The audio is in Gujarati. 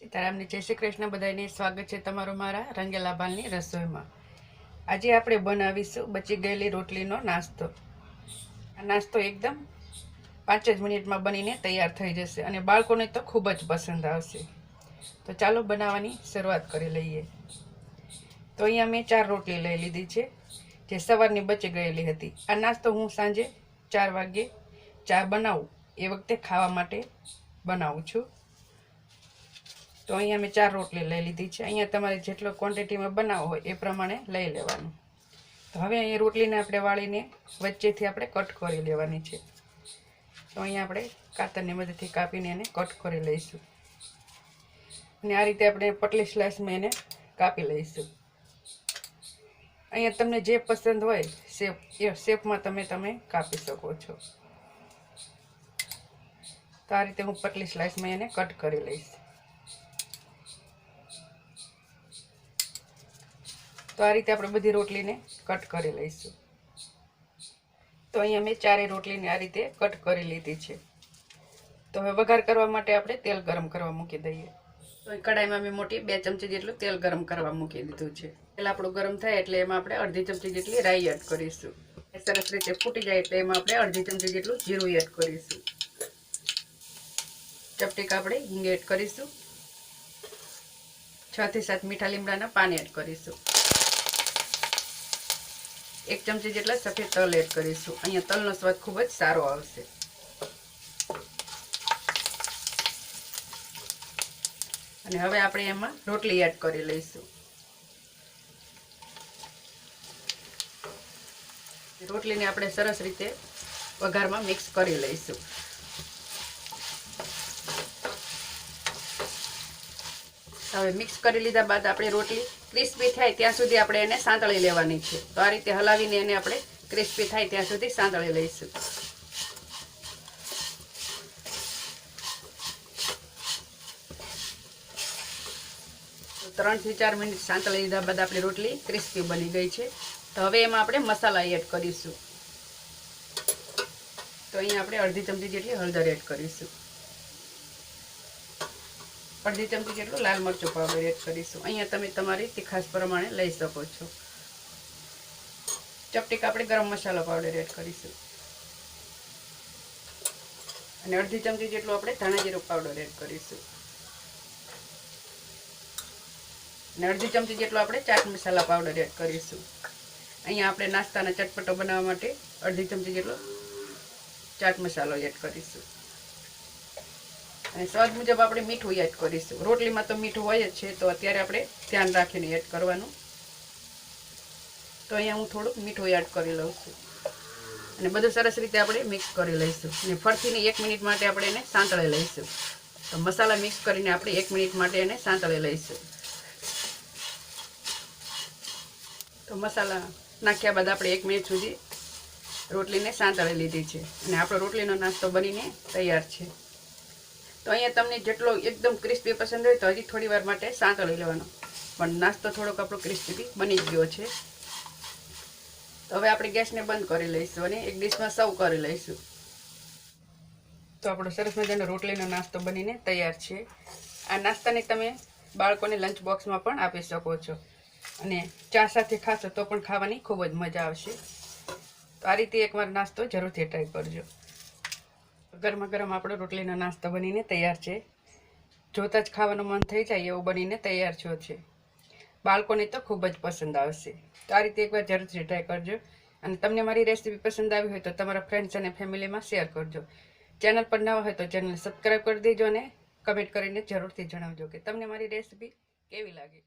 સીતારામની જય શ્રી કૃષ્ણ બધાને સ્વાગત છે તમારું મારા રંગેલા ભાલની રસોઈમાં. આજે આપણે બનાવીશું બચી ગયેલી રોટલીનો નાસ્તો. આ નાસ્તો એકદમ પાંચ જ મિનિટમાં બનીને તૈયાર થઈ જશે અને બાળકોને તો ખૂબ જ પસંદ આવશે. તો ચાલો બનાવવાની શરૂઆત કરી લઈએ. તો અહીંયા મેં ચાર રોટલી લઈ લીધી છે, જે સવારની બચી ગયેલી હતી. આ નાસ્તો હું સાંજે ચાર વાગ્યે ચા બનાવું એ વખતે ખાવા માટે બનાવું છું. તો અહીંયા મેં ચાર રોટલી લઈ લીધી છે. અહીંયા તમારે જેટલો ક્વોન્ટિટીમાં બનાવવો હોય એ પ્રમાણે લઈ લેવાનું. તો હવે અહીંયા રોટલીને આપણે વાળીને વચ્ચેથી આપણે કટ કરી લેવાની છે. તો અહીંયા આપણે કાતરની મદદથી કાપીને એને કટ કરી લઈશું. અને આ રીતે આપણે પટલી સ્લાઇસમાં એને કાપી લઈશું. અહીંયા તમને જે પસંદ હોય શેપ એ શેપમાં તમે તમે કાપી શકો છો. તો આ રીતે હું પતલી સ્લાઇસમાં એને કટ કરી લઈશ. તો આ રીતે આપણે બધી રોટલીને કટ કરી લઈશું. તો અહીંયા મેં ચારેય રોટલીને આ રીતે કટ કરી લીધી છે. તો હવે વઘાર કરવા માટે આપણે તેલ ગરમ કરવા મૂકી દઈએ. તો કડાઈમાં મેં મોટી બે ચમચી જેટલું તેલ ગરમ કરવા મૂકી દીધું છે. તેલ આપણું ગરમ થાય એટલે એમાં આપણે અડધી ચમચી જેટલી રાઈ એડ કરીશું. સરસ રીતે ફૂટી જાય એટલે એમાં આપણે અડધી ચમચી જેટલું જીરું એડ કરીશું. ચપટીક આપણે હિંગ એડ કરીશું. છ થી સાત મીઠા લીમડાના પાન એડ કરીશું. એક ચમચી જેટલા સફેદ તલ એડ કરીશું. અહીંયા તલનો સ્વાદ ખૂબ જ સારો આવશે. અને હવે આપણે એમાં રોટલી એડ કરી લઈશું. રોટલીને આપણે સરસ રીતે વઘારમાં મિક્સ કરી લઈશું. હવે મિક્સ કરી લીધા બાદ આપણે રોટલી ક્રિસ્પી થાય ત્યાં સુધી આપણે એને સાંતળી લેવાની છે. તો આ રીતે હલાવીને એને આપણે ક્રિસ્પી થાય ત્યાં સુધી સાંતળી લઈશું. ત્રણથી ચાર મિનિટ સાંતળી લીધા બાદ આપણી રોટલી ક્રિસ્પી બની ગઈ છે. તો હવે એમાં આપણે મસાલા એડ કરીશું. તો અહીંયા આપણે અડધી ચમચી જેટલી હળદર એડ કરીશું. અડધી ચમચી જેટલું લાલ મરચું પાવડર એડ કરીશું. અહીંયા તમે તમારી તીખાસ પ્રમાણે લઈ શકો છો. ચપટીક આપણે ગરમ મસાલો પાવડર એડ કરીશું. અને અડધી ચમચી જેટલું આપણે ધાણા જીરું પાવડર એડ કરીશું. અને અડધી ચમચી જેટલો આપણે ચાટ મસાલા પાવડર એડ કરીશું. અહીંયા આપણે નાસ્તાના ચટપટો બનાવવા માટે અડધી ચમચી જેટલો ચાટ મસાલો એડ કરીશું. અને સ્વાદ મુજબ આપણે મીઠું એડ કરીશું. રોટલીમાં તો મીઠું હોય જ છે, તો અત્યારે આપણે ધ્યાન રાખીને એડ કરવાનું. તો અહીંયા હું થોડુંક મીઠું એડ કરી લઉં છું. અને બધું સરસ રીતે આપણે મિક્સ કરી લઈશું. અને ફરતીને એક મિનિટ માટે આપણે એને સાંતળી લઈશું. તો મસાલા મિક્સ કરીને આપણે એક મિનિટ માટે એને સાંતળી લઈશું. તો મસાલા નાખ્યા બાદ આપણે એક મિનિટ સુધી રોટલીને સાંતળી લીધી છે. અને આપણો રોટલીનો નાસ્તો બનીને તૈયાર છે. તો અહીંયા તમને જેટલો એકદમ ક્રિસ્પી પસંદ હોય તો હજી થોડી વાર માટે સાંતળી લેવાનો. પણ નાસ્તો થોડોક આપણો ક્રિસ્પી બની ગયો છે. તો હવે આપણે ગેસને બંધ કરી લઈશું અને એક ડીશમાં સર્વ કરી લઈશું. તો આપણો સરસ મજાનો રોટલીનો નાસ્તો બનીને તૈયાર છે. આ નાસ્તાને તમે બાળકોને લંચ બોક્સમાં પણ આપી શકો છો. અને ચા સાથે ખાશો તો પણ ખાવાની ખૂબ જ મજા આવશે. તો આ રીતે એકવાર નાસ્તો જરૂરથી ટ્રાય કરજો. ગરમા ગરમ આપણો રોટલીનો નાસ્તો બનીને તૈયાર છે. જોતાં જ ખાવાનું મન થઈ જાય એવું બનીને તૈયાર છો છે. બાળકોને તો ખૂબ જ પસંદ આવશે. તો આ રીતે એકવાર જરૂરથી ટ્રાય કરજો. અને તમને મારી રેસીપી પસંદ આવી હોય તો તમારા ફ્રેન્ડ્સ અને ફેમિલીમાં શેર કરજો. ચેનલ પર નવા હોય તો ચેનલ સબસ્ક્રાઈબ કરી દેજો અને કમેન્ટ કરીને જરૂરથી જણાવજો કે તમને મારી રેસીપી કેવી લાગી.